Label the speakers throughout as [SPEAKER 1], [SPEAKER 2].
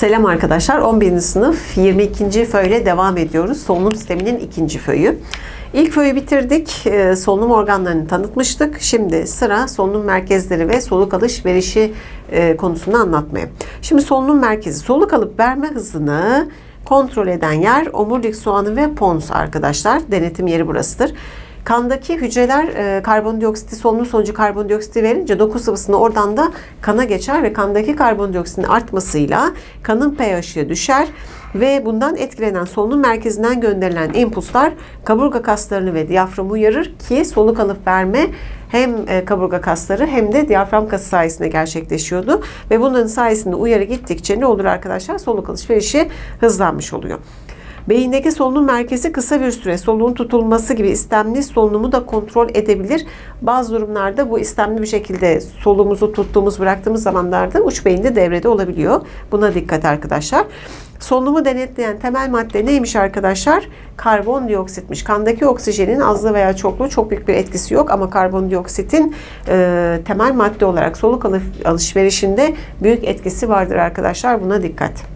[SPEAKER 1] Selam arkadaşlar. 11. sınıf 22. föyle devam ediyoruz. Solunum sisteminin ikinci föyü. İlk föyü bitirdik. Ee, solunum organlarını tanıtmıştık. Şimdi sıra solunum merkezleri ve soluk alış verişi e, konusunu anlatmaya. Şimdi solunum merkezi soluk alıp verme hızını kontrol eden yer omurilik soğanı ve pons arkadaşlar. Denetim yeri burasıdır. Kandaki hücreler e, karbondioksiti solunum sonucu karbondioksiti verince doku sıvısını oradan da kana geçer ve kandaki karbondioksitin artmasıyla kanın pH'i düşer ve bundan etkilenen solunum merkezinden gönderilen impulslar kaburga kaslarını ve diyaframı uyarır ki soluk alıp verme hem e, kaburga kasları hem de diyafram kası sayesinde gerçekleşiyordu. Ve bunların sayesinde uyarı gittikçe ne olur arkadaşlar? Soluk alışverişi hızlanmış oluyor. Beyindeki solunum merkezi kısa bir süre soluğun tutulması gibi istemli solunumu da kontrol edebilir. Bazı durumlarda bu istemli bir şekilde solumuzu tuttuğumuz bıraktığımız zamanlarda uç beyinde devrede olabiliyor. Buna dikkat arkadaşlar. Solunumu denetleyen temel madde neymiş arkadaşlar? Karbondioksitmiş. Kandaki oksijenin azlığı veya çokluğu çok büyük bir etkisi yok ama karbondioksitin e, temel madde olarak soluk alışverişinde büyük etkisi vardır arkadaşlar. Buna dikkat.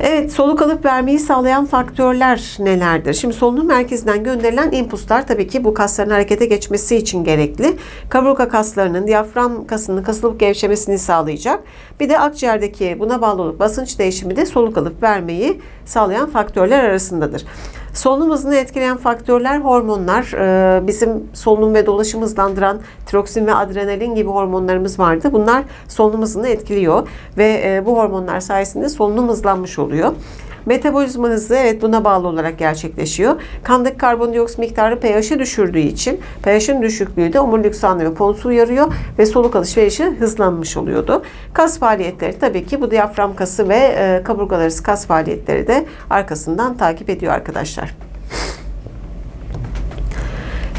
[SPEAKER 1] Evet, soluk alıp vermeyi sağlayan faktörler nelerdir? Şimdi solunum merkezinden gönderilen impulslar tabii ki bu kasların harekete geçmesi için gerekli. Kaburga kaslarının diyafram kasının kasılıp gevşemesini sağlayacak. Bir de akciğerdeki buna bağlı basınç değişimi de soluk alıp vermeyi sağlayan faktörler arasındadır. Solunum hızını etkileyen faktörler hormonlar. Ee, bizim solunum ve dolaşım hızlandıran tiroksin ve adrenalin gibi hormonlarımız vardı. Bunlar solunum hızını etkiliyor ve e, bu hormonlar sayesinde solunum hızlanmış oluyor. Metabolizma hızı evet buna bağlı olarak gerçekleşiyor. Kandaki karbondioksit miktarı pH'i düşürdüğü için pH'in düşüklüğü de omurilik soğanı ve ponsu uyarıyor ve soluk alışverişi hızlanmış oluyordu. Kas faaliyetleri tabii ki bu diyafram kası ve e, kaburgalar kas faaliyetleri de arkasından takip ediyor arkadaşlar.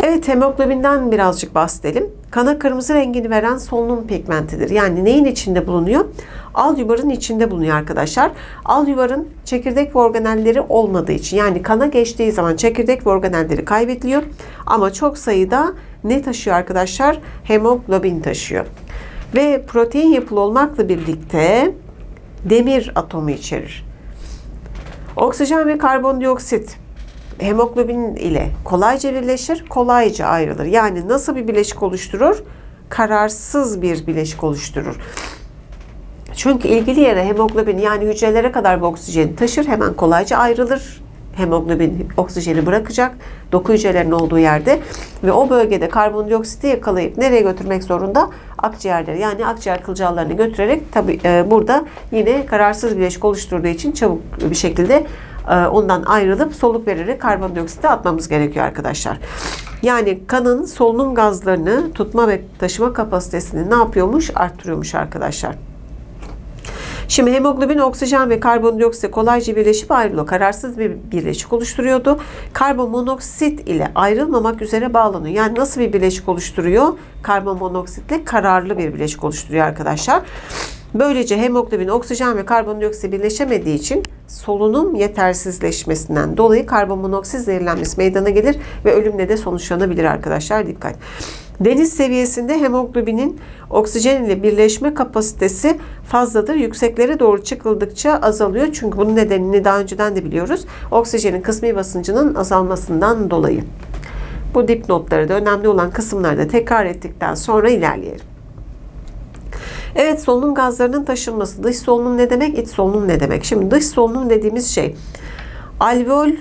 [SPEAKER 1] Evet hemoglobinden birazcık bahsedelim. Kana kırmızı rengini veren solunum pigmentidir. Yani neyin içinde bulunuyor? Al yuvarın içinde bulunuyor arkadaşlar. Al yuvarın çekirdek ve organelleri olmadığı için yani kana geçtiği zaman çekirdek ve organelleri kaybediliyor. Ama çok sayıda ne taşıyor arkadaşlar? Hemoglobin taşıyor. Ve protein yapılı olmakla birlikte demir atomu içerir. Oksijen ve karbondioksit hemoglobin ile kolayca birleşir, kolayca ayrılır. Yani nasıl bir bileşik oluşturur? Kararsız bir bileşik oluşturur. Çünkü ilgili yere hemoglobin yani hücrelere kadar bu oksijeni taşır, hemen kolayca ayrılır. Hemoglobin oksijeni bırakacak doku hücrelerinin olduğu yerde ve o bölgede karbondioksiti yakalayıp nereye götürmek zorunda? Akciğerlere yani akciğer kılcallarını götürerek tabi e, burada yine kararsız bileşik oluşturduğu için çabuk bir şekilde ondan ayrılıp soluk vererek karbondioksiti atmamız gerekiyor arkadaşlar. Yani kanın solunum gazlarını tutma ve taşıma kapasitesini ne yapıyormuş? Arttırıyormuş arkadaşlar. Şimdi hemoglobin oksijen ve karbondioksit kolayca birleşip ayrılıyor. Kararsız bir birleşik oluşturuyordu. Karbon ile ayrılmamak üzere bağlanıyor. Yani nasıl bir birleşik oluşturuyor? Karbon monoksitle kararlı bir birleşik oluşturuyor arkadaşlar. Böylece hemoglobin oksijen ve karbondioksit birleşemediği için solunum yetersizleşmesinden dolayı karbon monoksit zehirlenmesi meydana gelir ve ölümle de sonuçlanabilir arkadaşlar dikkat. Deniz seviyesinde hemoglobinin oksijen ile birleşme kapasitesi fazladır. Yükseklere doğru çıkıldıkça azalıyor. Çünkü bunun nedenini daha önceden de biliyoruz. Oksijenin kısmi basıncının azalmasından dolayı. Bu dipnotları da önemli olan kısımlarda tekrar ettikten sonra ilerleyelim. Evet solunum gazlarının taşınması. Dış solunum ne demek? İç solunum ne demek? Şimdi dış solunum dediğimiz şey alveol e,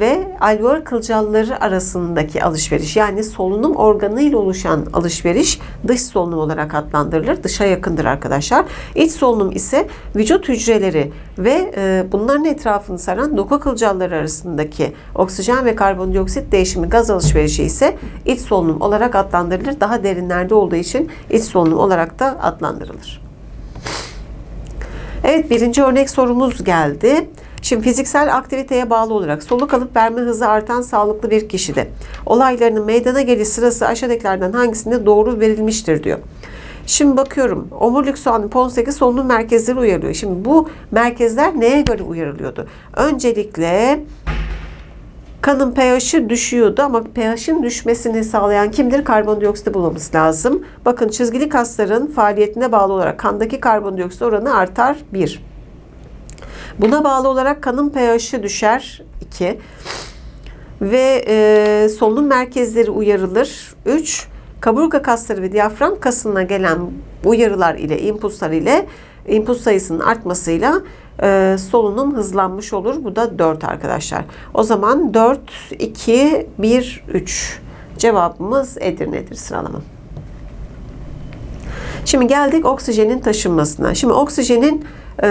[SPEAKER 1] ve alveol kılcalları arasındaki alışveriş yani solunum organı ile oluşan alışveriş dış solunum olarak adlandırılır. Dışa yakındır arkadaşlar. İç solunum ise vücut hücreleri ve e, bunların etrafını saran doku kılcalları arasındaki oksijen ve karbondioksit değişimi gaz alışverişi ise iç solunum olarak adlandırılır. Daha derinlerde olduğu için iç solunum olarak da adlandırılır. Evet birinci örnek sorumuz geldi. Şimdi fiziksel aktiviteye bağlı olarak soluk alıp verme hızı artan sağlıklı bir kişide olaylarının meydana geliş sırası aşağıdakilerden hangisinde doğru verilmiştir diyor. Şimdi bakıyorum omurilik soğanı ponseki solunum merkezleri uyarıyor. Şimdi bu merkezler neye göre uyarılıyordu? Öncelikle Kanın pH'i düşüyordu ama pH'in düşmesini sağlayan kimdir? Karbondioksit bulmamız lazım. Bakın çizgili kasların faaliyetine bağlı olarak kandaki karbondioksit oranı artar 1. Buna bağlı olarak kanın pH'i düşer 2. Ve e, solunum merkezleri uyarılır 3. Kaburga kasları ve diyafram kasına gelen uyarılar ile, impulslar ile impuls sayısının artmasıyla e, solunum hızlanmış olur. Bu da 4 arkadaşlar. O zaman 4, 2, 1, 3. Cevabımız Edirne'dir sıralama. Şimdi geldik oksijenin taşınmasına. Şimdi oksijenin e,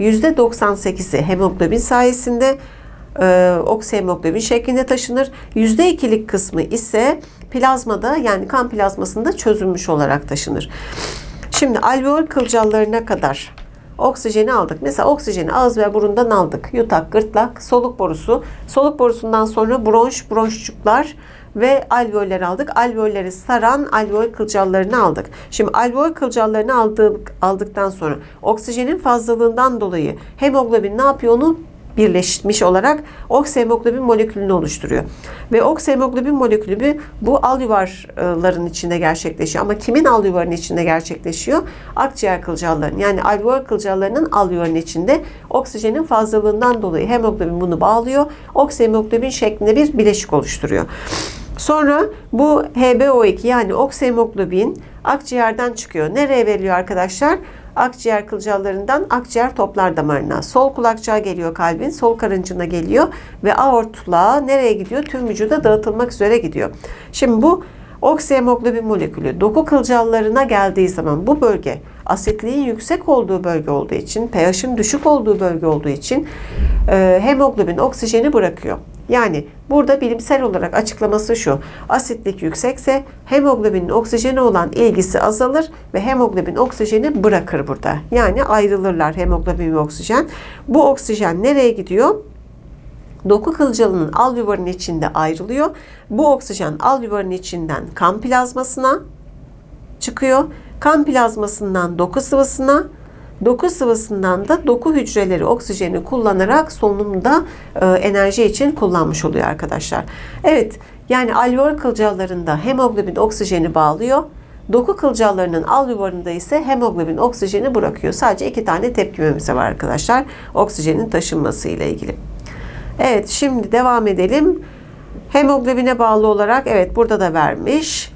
[SPEAKER 1] %98'i hemoglobin sayesinde e, oksihemoglobin şeklinde taşınır. %2'lik kısmı ise plazmada yani kan plazmasında çözülmüş olarak taşınır. Şimdi alveol kılcallarına kadar oksijeni aldık. Mesela oksijeni ağız ve burundan aldık. Yutak, gırtlak, soluk borusu. Soluk borusundan sonra bronş, bronşçuklar ve alveoller aldık. Alveolleri saran alveol kılcallarını aldık. Şimdi alveol kılcallarını aldık, aldıktan sonra oksijenin fazlalığından dolayı hemoglobin ne yapıyor onu birleşmiş olarak oksihemoglobin molekülünü oluşturuyor. Ve oksihemoglobin molekülü bu alüvarların içinde gerçekleşiyor. Ama kimin alüvarın içinde gerçekleşiyor? Akciğer kılcallarının yani alüvar kılcallarının alüvarın içinde oksijenin fazlalığından dolayı hemoglobin bunu bağlıyor. Oksihemoglobin şeklinde bir bileşik oluşturuyor. Sonra bu HbO2 yani oksihemoglobin akciğerden çıkıyor. Nereye veriliyor arkadaşlar? Akciğer kılcallarından akciğer toplar damarına. Sol kulakçığa geliyor kalbin, sol karıncına geliyor ve aortla nereye gidiyor? Tüm vücuda dağıtılmak üzere gidiyor. Şimdi bu oksihemoglobin molekülü doku kılcallarına geldiği zaman bu bölge asitliğin yüksek olduğu bölge olduğu için, pH'in düşük olduğu bölge olduğu için e, hemoglobin oksijeni bırakıyor. Yani burada bilimsel olarak açıklaması şu. Asitlik yüksekse hemoglobinin oksijene olan ilgisi azalır ve hemoglobin oksijeni bırakır burada. Yani ayrılırlar hemoglobin ve oksijen. Bu oksijen nereye gidiyor? Doku kılcalının alveolların içinde ayrılıyor. Bu oksijen alveolların içinden kan plazmasına çıkıyor. Kan plazmasından doku sıvısına, doku sıvısından da doku hücreleri oksijeni kullanarak solunumda e, enerji için kullanmış oluyor arkadaşlar. Evet yani alveol kılcallarında hemoglobin oksijeni bağlıyor. Doku kılcallarının alveollarında ise hemoglobin oksijeni bırakıyor. Sadece iki tane tepkimemiz var arkadaşlar. Oksijenin taşınması ile ilgili. Evet şimdi devam edelim. Hemoglobine bağlı olarak evet burada da vermiş.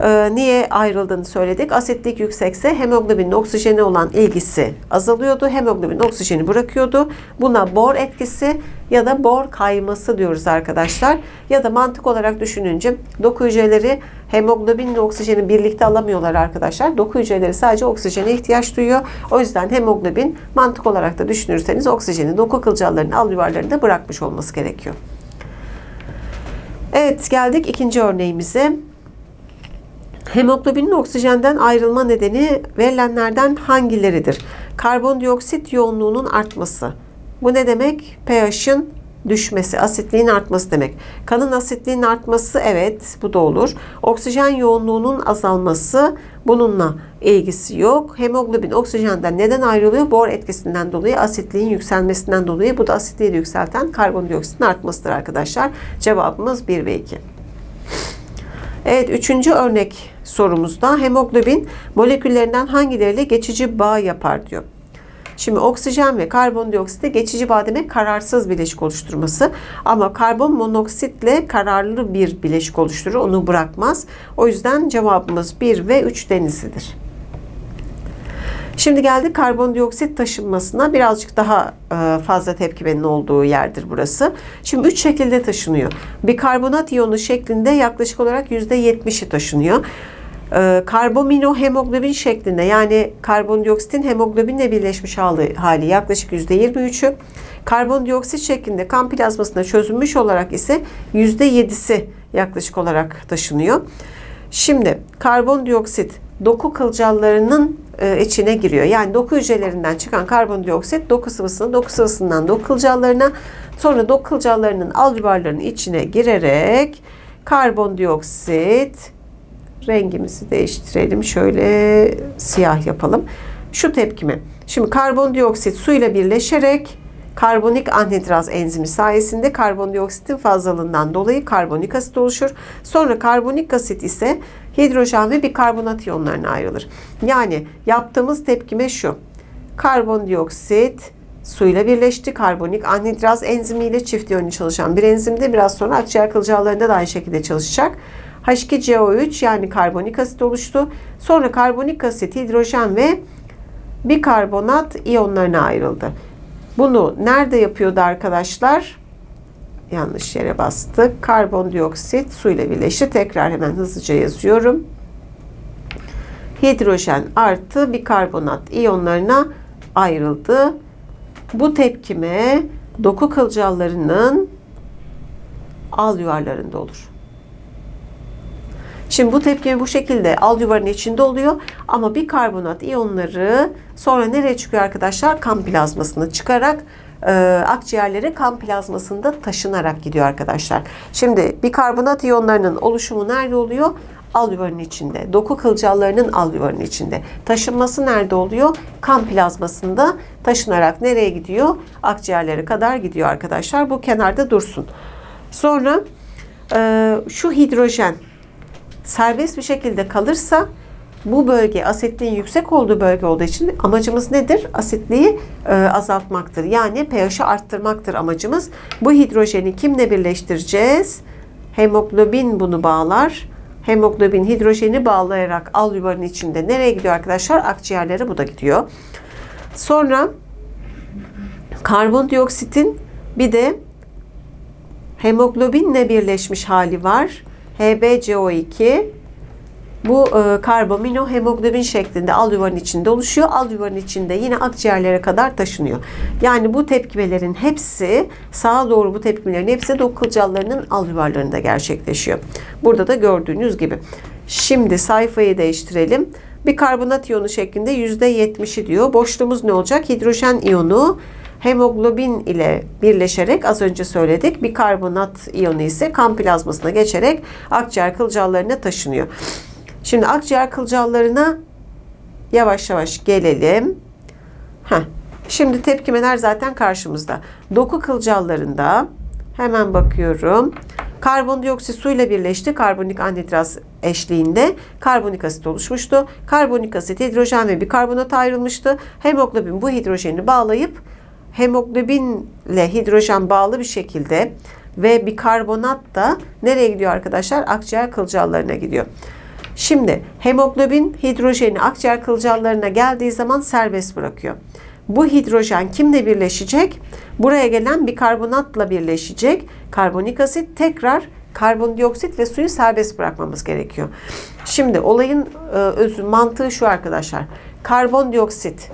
[SPEAKER 1] Ee, niye ayrıldığını söyledik. Asitlik yüksekse hemoglobinin oksijene olan ilgisi azalıyordu. Hemoglobin oksijeni bırakıyordu. Buna bor etkisi ya da bor kayması diyoruz arkadaşlar. Ya da mantık olarak düşününce doku hücreleri hemoglobinle oksijeni birlikte alamıyorlar arkadaşlar. Doku hücreleri sadece oksijene ihtiyaç duyuyor. O yüzden hemoglobin mantık olarak da düşünürseniz oksijeni doku kılcallarının alveolarlarında bırakmış olması gerekiyor. Evet geldik ikinci örneğimize. Hemoglobinin oksijenden ayrılma nedeni verilenlerden hangileridir? Karbondioksit yoğunluğunun artması. Bu ne demek? pH'in düşmesi, asitliğin artması demek. Kanın asitliğinin artması evet bu da olur. Oksijen yoğunluğunun azalması bununla ilgisi yok. Hemoglobin oksijenden neden ayrılıyor? Bor etkisinden dolayı, asitliğin yükselmesinden dolayı. Bu da asitliği yükselten karbondioksitin artmasıdır arkadaşlar. Cevabımız 1 ve 2. Evet üçüncü örnek sorumuzda hemoglobin moleküllerinden hangileriyle geçici bağ yapar diyor. Şimdi oksijen ve karbondioksitte geçici bağ demek kararsız bileşik oluşturması. Ama karbon monoksitle kararlı bir bileşik oluşturur. Onu bırakmaz. O yüzden cevabımız 1 ve 3 denizlidir. Şimdi geldik karbondioksit taşınmasına. Birazcık daha e, fazla tepkimenin olduğu yerdir burası. Şimdi üç şekilde taşınıyor. Bir karbonat iyonu şeklinde yaklaşık olarak %70'i taşınıyor. E, karbomino hemoglobin şeklinde yani karbondioksitin hemoglobinle birleşmiş hali, hali yaklaşık %23'ü. Karbondioksit şeklinde kan plazmasına çözülmüş olarak ise %7'si yaklaşık olarak taşınıyor. Şimdi karbondioksit doku kılcallarının e, içine giriyor. Yani doku hücrelerinden çıkan karbondioksit doku sıvısına, doku sıvısından doku kılcallarına, sonra doku kılcallarının alveolarının içine girerek karbondioksit rengimizi değiştirelim. Şöyle siyah yapalım. Şu tepkime. Şimdi karbondioksit suyla birleşerek Karbonik anhidraz enzimi sayesinde karbondioksitin fazlalığından dolayı karbonik asit oluşur. Sonra karbonik asit ise hidrojen ve bikarbonat iyonlarına ayrılır. Yani yaptığımız tepkime şu. Karbondioksit suyla birleşti. Karbonik anhidraz enzimiyle çift yönlü çalışan bir enzimde biraz sonra akciğer kılcallarında da aynı şekilde çalışacak. H2CO3 yani karbonik asit oluştu. Sonra karbonik asit, hidrojen ve bikarbonat iyonlarına ayrıldı. Bunu nerede yapıyordu arkadaşlar? Yanlış yere bastık. Karbondioksit suyla birleşti. Tekrar hemen hızlıca yazıyorum. Hidrojen artı bikarbonat iyonlarına ayrıldı. Bu tepkime doku kılcallarının al yuvarlarında olur. Şimdi bu tepkime bu şekilde al içinde oluyor ama bikarbonat iyonları sonra nereye çıkıyor arkadaşlar? Kan plazmasına çıkarak e, akciğerlere kan plazmasında taşınarak gidiyor arkadaşlar. Şimdi bikarbonat iyonlarının oluşumu nerede oluyor? Al içinde. Doku kılcallarının al içinde. Taşınması nerede oluyor? Kan plazmasında taşınarak nereye gidiyor? Akciğerlere kadar gidiyor arkadaşlar. Bu kenarda dursun. Sonra e, şu hidrojen serbest bir şekilde kalırsa bu bölge asitliğin yüksek olduğu bölge olduğu için amacımız nedir? Asitliği e, azaltmaktır. Yani pH'i arttırmaktır amacımız. Bu hidrojeni kimle birleştireceğiz? Hemoglobin bunu bağlar. Hemoglobin hidrojeni bağlayarak al yuvarın içinde nereye gidiyor arkadaşlar? Akciğerlere bu da gidiyor. Sonra karbondioksitin bir de hemoglobinle birleşmiş hali var. HbCO2 bu e, karbamino hemoglobin şeklinde al içinde oluşuyor. Al içinde yine akciğerlere kadar taşınıyor. Yani bu tepkimelerin hepsi sağa doğru bu tepkimelerin hepsi doku kılcallarının al yuvarlarında gerçekleşiyor. Burada da gördüğünüz gibi. Şimdi sayfayı değiştirelim. Bir karbonat iyonu şeklinde %70'i diyor. Boşluğumuz ne olacak? Hidrojen iyonu hemoglobin ile birleşerek az önce söyledik bir karbonat iyonu ise kan plazmasına geçerek akciğer kılcallarına taşınıyor. Şimdi akciğer kılcallarına yavaş yavaş gelelim. Heh. Şimdi tepkimeler zaten karşımızda. Doku kılcallarında hemen bakıyorum. Karbondioksit suyla birleşti. Karbonik anhidraz eşliğinde karbonik asit oluşmuştu. Karbonik asit hidrojen ve bikarbonat ayrılmıştı. Hemoglobin bu hidrojeni bağlayıp hemoglobinle hidrojen bağlı bir şekilde ve bikarbonat da nereye gidiyor arkadaşlar? Akciğer kılcallarına gidiyor. Şimdi hemoglobin hidrojeni akciğer kılcallarına geldiği zaman serbest bırakıyor. Bu hidrojen kimle birleşecek? Buraya gelen bikarbonatla birleşecek. Karbonik asit tekrar karbondioksit ve suyu serbest bırakmamız gerekiyor. Şimdi olayın e, özü mantığı şu arkadaşlar. Karbondioksit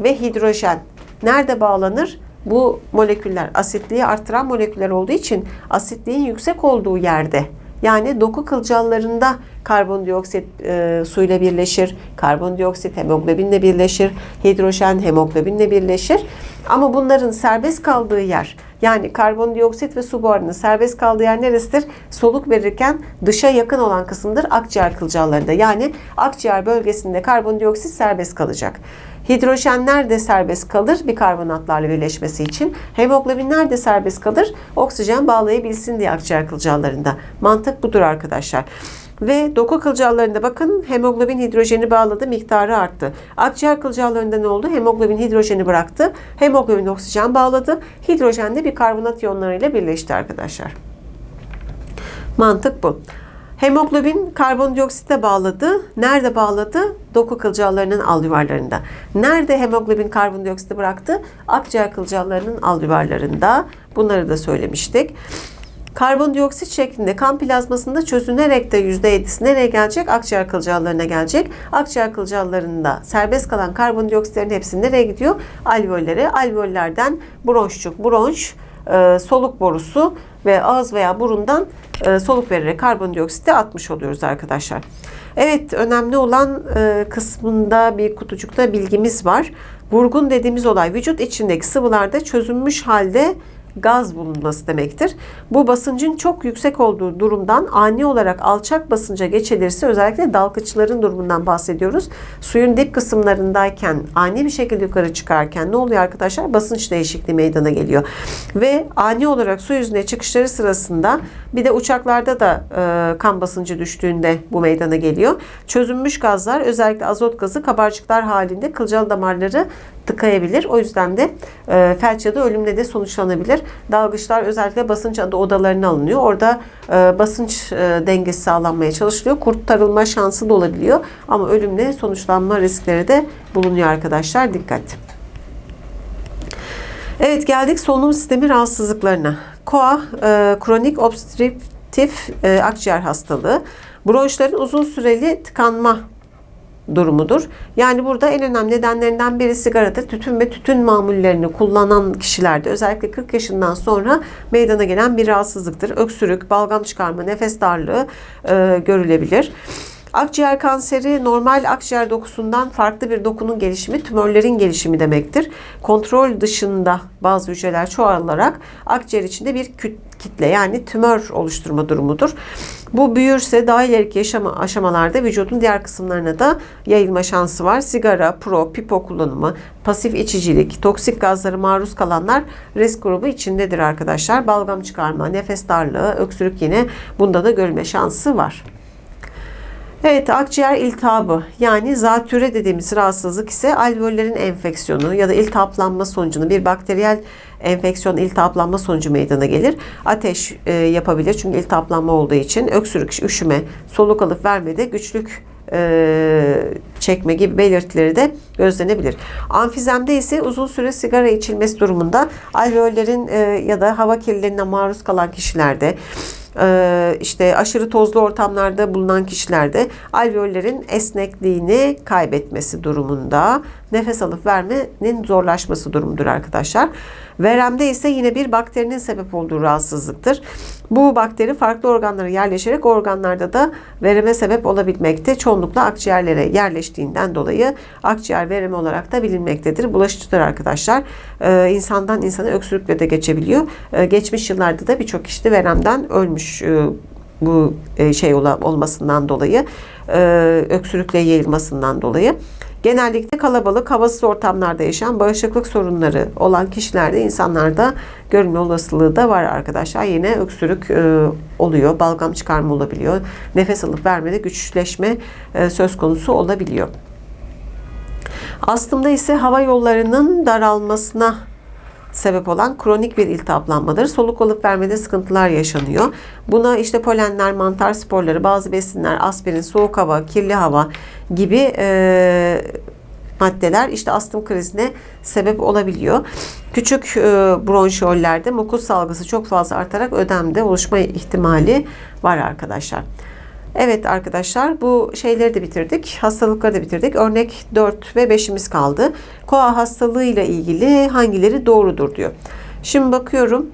[SPEAKER 1] ve hidrojen nerede bağlanır? Bu moleküller asitliği arttıran moleküller olduğu için asitliğin yüksek olduğu yerde yani doku kılcallarında karbondioksit e, suyla birleşir, karbondioksit hemoglobinle birleşir, hidrojen hemoglobinle birleşir. Ama bunların serbest kaldığı yer yani karbondioksit ve su buharının serbest kaldığı yer neresidir? Soluk verirken dışa yakın olan kısımdır akciğer kılcallarında. Yani akciğer bölgesinde karbondioksit serbest kalacak. Hidrojen nerede serbest kalır? Bikarbonatlarla birleşmesi için. Hemoglobin nerede serbest kalır? Oksijen bağlayabilsin diye akciğer kılcallarında. Mantık budur arkadaşlar. Ve doku kılcallarında bakın hemoglobin hidrojeni bağladı, miktarı arttı. Akciğer kılcallarında ne oldu? Hemoglobin hidrojeni bıraktı. Hemoglobin oksijen bağladı. Hidrojen de bir karbonat iyonlarıyla birleşti arkadaşlar. Mantık bu. Hemoglobin karbondioksitle bağladı. Nerede bağladı? Doku kılcallarının al yuvarlarında. Nerede hemoglobin karbondioksiti bıraktı? Akciğer kılcallarının al yuvarlarında. Bunları da söylemiştik. Karbondioksit şeklinde kan plazmasında çözünerek de %7'si nereye gelecek? Akciğer kılcallarına gelecek. Akciğer kılcallarında serbest kalan karbondioksitlerin hepsi nereye gidiyor? Alveollere. Alveollerden bronşçuk, bronş, e, soluk borusu ve ağız veya burundan e, soluk vererek karbondioksiti atmış oluyoruz arkadaşlar. Evet önemli olan e, kısmında bir kutucukta bilgimiz var. Vurgun dediğimiz olay vücut içindeki sıvılarda çözünmüş halde gaz bulunması demektir. Bu basıncın çok yüksek olduğu durumdan ani olarak alçak basınca geçilirse özellikle dalgıçların durumundan bahsediyoruz. Suyun dip kısımlarındayken ani bir şekilde yukarı çıkarken ne oluyor arkadaşlar? Basınç değişikliği meydana geliyor. Ve ani olarak su yüzüne çıkışları sırasında bir de uçaklarda da e, kan basıncı düştüğünde bu meydana geliyor. Çözünmüş gazlar özellikle azot gazı kabarcıklar halinde kılcal damarları tıkayabilir. O yüzden de e, felç ya da ölümle de sonuçlanabilir. Dalgıçlar özellikle basınç adı odalarına alınıyor. Orada e, basınç e, dengesi sağlanmaya çalışılıyor. Kurtarılma şansı da olabiliyor. Ama ölümle sonuçlanma riskleri de bulunuyor arkadaşlar. Dikkat. Evet geldik solunum sistemi rahatsızlıklarına. KOA e, kronik obstrüktif e, akciğer hastalığı. Bronşların uzun süreli tıkanma durumudur. Yani burada en önemli nedenlerinden biri sigaradır. Tütün ve tütün mamullerini kullanan kişilerde özellikle 40 yaşından sonra meydana gelen bir rahatsızlıktır. Öksürük, balgam çıkarma, nefes darlığı e, görülebilir. Akciğer kanseri normal akciğer dokusundan farklı bir dokunun gelişimi, tümörlerin gelişimi demektir. Kontrol dışında bazı hücreler çoğalarak akciğer içinde bir kitle yani tümör oluşturma durumudur. Bu büyürse daha ileriki yaşama aşamalarda vücudun diğer kısımlarına da yayılma şansı var. Sigara, pro, pipo kullanımı, pasif içicilik, toksik gazlara maruz kalanlar risk grubu içindedir arkadaşlar. Balgam çıkarma, nefes darlığı, öksürük yine bunda da görülme şansı var. Evet akciğer iltihabı yani zatüre dediğimiz rahatsızlık ise alveollerin enfeksiyonu ya da iltihaplanma sonucunda bir bakteriyel enfeksiyon iltihaplanma sonucu meydana gelir. Ateş e, yapabilir çünkü iltihaplanma olduğu için öksürük, üşüme, soluk alıp vermede güçlük e, çekme gibi belirtileri de gözlenebilir. Amfizemde ise uzun süre sigara içilmesi durumunda alveollerin e, ya da hava kirliliğine maruz kalan kişilerde işte aşırı tozlu ortamlarda bulunan kişilerde alveollerin esnekliğini kaybetmesi durumunda nefes alıp vermenin zorlaşması durumudur arkadaşlar. Veremde ise yine bir bakterinin sebep olduğu rahatsızlıktır. Bu bakteri farklı organlara yerleşerek organlarda da vereme sebep olabilmekte. Çoğunlukla akciğerlere yerleştiğinden dolayı akciğer veremi olarak da bilinmektedir. Bulaşıcıdır arkadaşlar. Ee, insandan insana öksürükle de geçebiliyor. Ee, geçmiş yıllarda da birçok kişi veremden ölmüş e, bu e, şey olmasından dolayı e, öksürükle yayılmasından dolayı. Genellikle kalabalık, havasız ortamlarda yaşayan bağışıklık sorunları olan kişilerde insanlarda görünme olasılığı da var arkadaşlar. Yine öksürük e, oluyor, balgam çıkarma olabiliyor. Nefes alıp vermede güçleşme e, söz konusu olabiliyor. Astımda ise hava yollarının daralmasına sebep olan kronik bir iltihaplanmadır. Soluk alıp vermede sıkıntılar yaşanıyor. Buna işte polenler, mantar sporları, bazı besinler, aspirin, soğuk hava, kirli hava gibi e, maddeler işte astım krizine sebep olabiliyor. Küçük e, bronşiollerde mukus salgısı çok fazla artarak ödemde oluşma ihtimali var arkadaşlar. Evet arkadaşlar bu şeyleri de bitirdik. Hastalıkları da bitirdik. Örnek 4 ve 5'imiz kaldı. Koa hastalığı ile ilgili hangileri doğrudur diyor. Şimdi bakıyorum.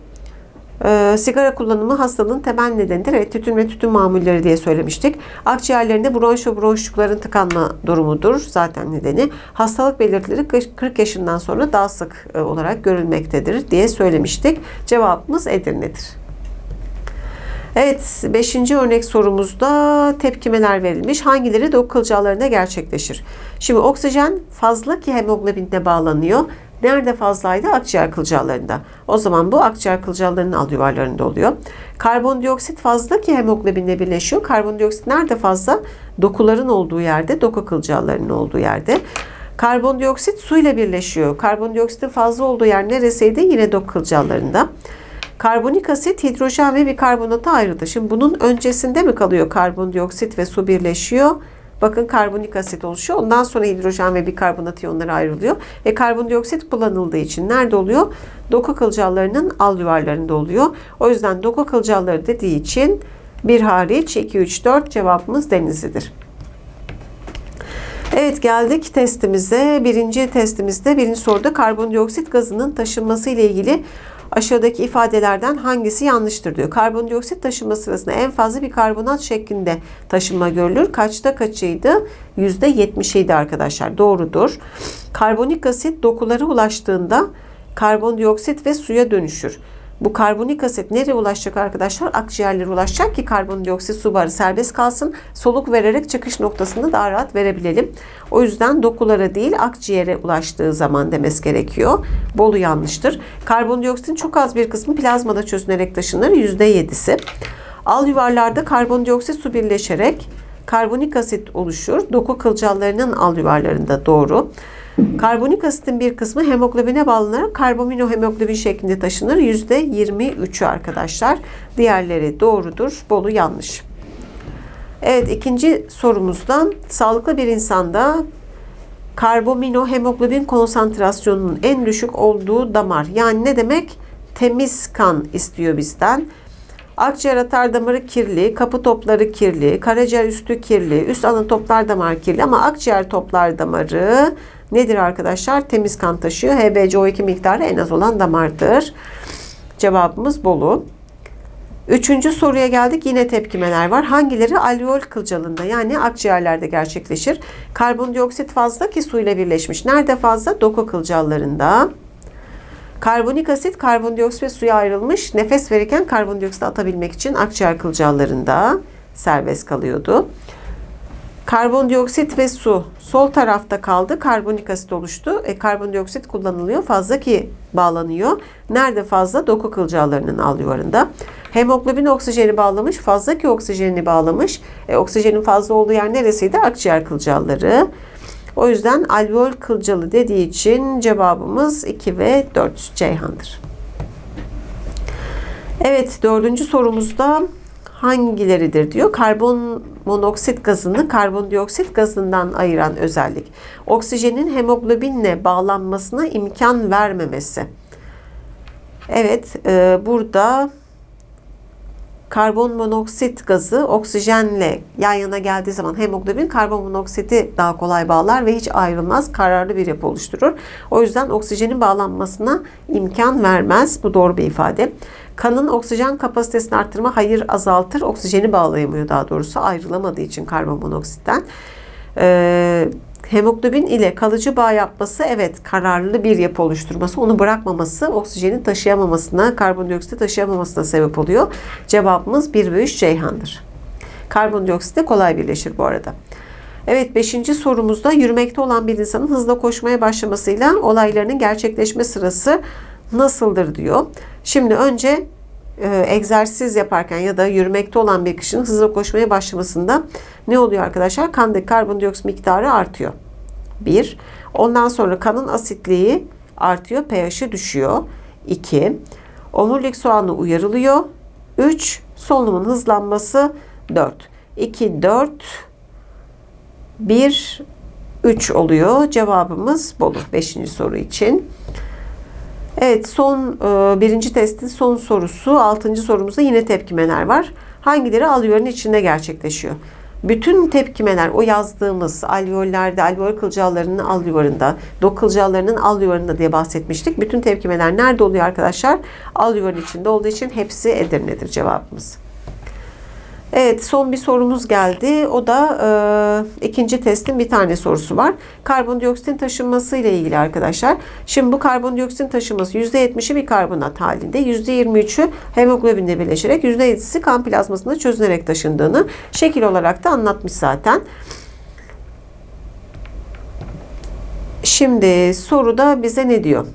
[SPEAKER 1] E, sigara kullanımı hastalığın temel nedenidir. Evet, tütün ve tütün mamulleri diye söylemiştik. Akciğerlerinde bronşo bronşlukların tıkanma durumudur zaten nedeni. Hastalık belirtileri 40 yaşından sonra daha sık e, olarak görülmektedir diye söylemiştik. Cevabımız Edirne'dir. Evet, beşinci örnek sorumuzda tepkimeler verilmiş. Hangileri doku kılcallarında gerçekleşir? Şimdi oksijen fazla ki hemoglobinle bağlanıyor. Nerede fazlaydı? Akciğer kılcallarında. O zaman bu akciğer kılcallarının alt yuvarlarında oluyor. Karbondioksit fazla ki hemoglobinle birleşiyor. Karbondioksit nerede fazla? Dokuların olduğu yerde, doku kılcallarının olduğu yerde. Karbondioksit suyla birleşiyor. Karbondioksitin fazla olduğu yer neresiydi? Yine doku kılcallarında. Karbonik asit hidrojen ve bikarbonata ayrıldı. Şimdi bunun öncesinde mi kalıyor karbondioksit ve su birleşiyor? Bakın karbonik asit oluşuyor. Ondan sonra hidrojen ve bikarbonat iyonları ayrılıyor. E karbondioksit kullanıldığı için nerede oluyor? Doku kılcallarının al yuvarlarında oluyor. O yüzden doku kılcalları dediği için bir hariç 2, 3, 4 cevabımız denizlidir. Evet geldik testimize. Birinci testimizde birinci soruda karbondioksit gazının taşınması ile ilgili aşağıdaki ifadelerden hangisi yanlıştır diyor. Karbondioksit taşıma sırasında en fazla bir karbonat şeklinde taşınma görülür. Kaçta kaçıydı? %70'iydi arkadaşlar. Doğrudur. Karbonik asit dokulara ulaştığında karbondioksit ve suya dönüşür. Bu karbonik asit nereye ulaşacak arkadaşlar? Akciğerlere ulaşacak ki karbondioksit su barı serbest kalsın. Soluk vererek çıkış noktasında daha rahat verebilelim. O yüzden dokulara değil akciğere ulaştığı zaman demesi gerekiyor. Bolu yanlıştır. Karbondioksitin çok az bir kısmı plazmada çözünerek taşınır. %7'si. Al yuvarlarda karbondioksit su birleşerek karbonik asit oluşur. Doku kılcallarının al yuvarlarında doğru. Karbonik asitin bir kısmı hemoglobine bağlanarak karbaminohemoglobin şeklinde taşınır. %23'ü arkadaşlar. Diğerleri doğrudur. Bolu yanlış. Evet ikinci sorumuzdan sağlıklı bir insanda karbaminohemoglobin konsantrasyonunun en düşük olduğu damar. Yani ne demek? Temiz kan istiyor bizden. Akciğer atar damarı kirli, kapı topları kirli, karaciğer üstü kirli, üst ana toplar damarı kirli ama akciğer toplar damarı nedir arkadaşlar? Temiz kan taşıyor. HbCO2 miktarı en az olan damardır. Cevabımız Bolu. Üçüncü soruya geldik. Yine tepkimeler var. Hangileri alveol kılcalında yani akciğerlerde gerçekleşir? Karbondioksit fazla ki suyla birleşmiş. Nerede fazla? Doku kılcallarında. Karbonik asit karbondioksit ve suya ayrılmış. Nefes verirken karbondioksit atabilmek için akciğer kılcallarında serbest kalıyordu. Karbondioksit ve su sol tarafta kaldı. Karbonik asit oluştu. E, karbondioksit kullanılıyor. Fazla ki bağlanıyor. Nerede fazla? Doku kılcallarının al yuvarında. Hemoglobin oksijeni bağlamış. Fazla ki oksijeni bağlamış. E, oksijenin fazla olduğu yer neresiydi? Akciğer kılcalları. O yüzden alveol kılcalı dediği için cevabımız 2 ve 4 Ceyhan'dır. Evet dördüncü sorumuzda hangileridir diyor. Karbon monoksit gazını karbondioksit gazından ayıran özellik. Oksijenin hemoglobinle bağlanmasına imkan vermemesi. Evet e, burada karbon monoksit gazı oksijenle yan yana geldiği zaman hemoglobin karbon monoksiti daha kolay bağlar ve hiç ayrılmaz. Kararlı bir yapı oluşturur. O yüzden oksijenin bağlanmasına imkan vermez. Bu doğru bir ifade. Kanın oksijen kapasitesini arttırma hayır azaltır. Oksijeni bağlayamıyor daha doğrusu ayrılamadığı için karbon monoksitten. Ee, hemoglobin ile kalıcı bağ yapması evet kararlı bir yapı oluşturması onu bırakmaması oksijenin taşıyamamasına karbondioksit taşıyamamasına sebep oluyor. Cevabımız 1 ve 3 Ceyhan'dır. Karbondioksit de kolay birleşir bu arada. Evet 5. sorumuzda yürümekte olan bir insanın hızla koşmaya başlamasıyla olaylarının gerçekleşme sırası nasıldır diyor. Şimdi önce e, egzersiz yaparken ya da yürümekte olan bir kişinin hızla koşmaya başlamasında ne oluyor arkadaşlar? Kandaki karbondioksit miktarı artıyor. 1. Ondan sonra kanın asitliği artıyor, pH'i düşüyor. 2. Omurilik soğanı uyarılıyor. 3. Solunumun hızlanması 4. 2, 4, 1, 3 oluyor. Cevabımız Bolu 5. soru için. Evet son e, birinci testin son sorusu. Altıncı sorumuzda yine tepkimeler var. Hangileri alveolün içinde gerçekleşiyor? Bütün tepkimeler o yazdığımız alveollerde, alveol kılcallarının al yuvarında, dok kılcallarının al yuvarında diye bahsetmiştik. Bütün tepkimeler nerede oluyor arkadaşlar? Al yuvarın içinde olduğu için hepsi Edirne'dir cevabımız. Evet son bir sorumuz geldi. O da e, ikinci testin bir tane sorusu var. Karbondioksitin taşınması ile ilgili arkadaşlar. Şimdi bu karbondioksitin taşınması %70'i bir karbonat halinde. %23'ü hemoglobinle birleşerek %7'si kan plazmasında çözünerek taşındığını şekil olarak da anlatmış zaten. Şimdi soruda bize ne diyor?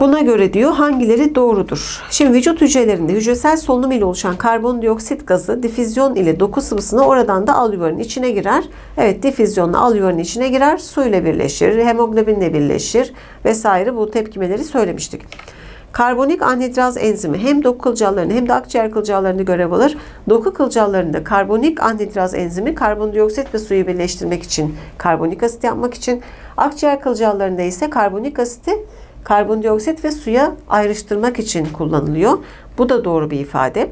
[SPEAKER 1] Buna göre diyor hangileri doğrudur? Şimdi vücut hücrelerinde hücresel solunum ile oluşan karbondioksit gazı difüzyon ile doku sıvısına oradan da alüvarın içine girer. Evet difüzyonla alüvarın içine girer. Su ile birleşir, hemoglobinle birleşir vesaire bu tepkimeleri söylemiştik. Karbonik anhidraz enzimi hem doku kılcallarını hem de akciğer kılcallarını görev alır. Doku kılcallarında karbonik anhidraz enzimi karbondioksit ve suyu birleştirmek için karbonik asit yapmak için akciğer kılcallarında ise karbonik asiti karbondioksit ve suya ayrıştırmak için kullanılıyor. Bu da doğru bir ifade.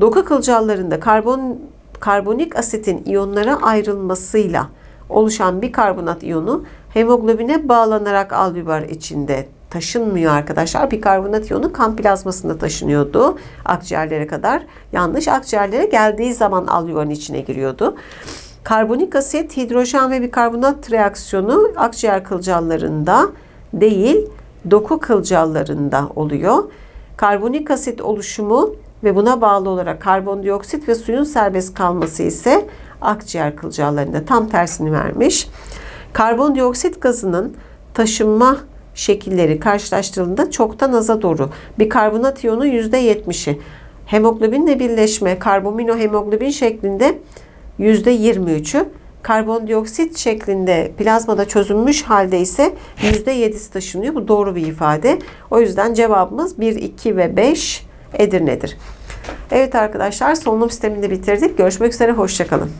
[SPEAKER 1] Doku kılcallarında karbon karbonik asitin iyonlara ayrılmasıyla oluşan bir karbonat iyonu hemoglobine bağlanarak alveolar içinde taşınmıyor arkadaşlar. Bir karbonat iyonu kan plazmasında taşınıyordu akciğerlere kadar. Yanlış akciğerlere geldiği zaman alveolun içine giriyordu. Karbonik asit, hidrojen ve bir karbonat reaksiyonu akciğer kılcallarında değil, doku kılcallarında oluyor. Karbonik asit oluşumu ve buna bağlı olarak karbondioksit ve suyun serbest kalması ise akciğer kılcallarında tam tersini vermiş. Karbondioksit gazının taşınma şekilleri karşılaştırıldığında çoktan aza doğru. Bir karbonat iyonu %70'i. Hemoglobinle birleşme karbaminohemoglobin şeklinde %23'ü. Karbondioksit şeklinde plazmada çözünmüş halde ise %7'si taşınıyor. Bu doğru bir ifade. O yüzden cevabımız 1, 2 ve 5 Edirne'dir. Evet arkadaşlar solunum sistemini bitirdik. Görüşmek üzere. Hoşçakalın.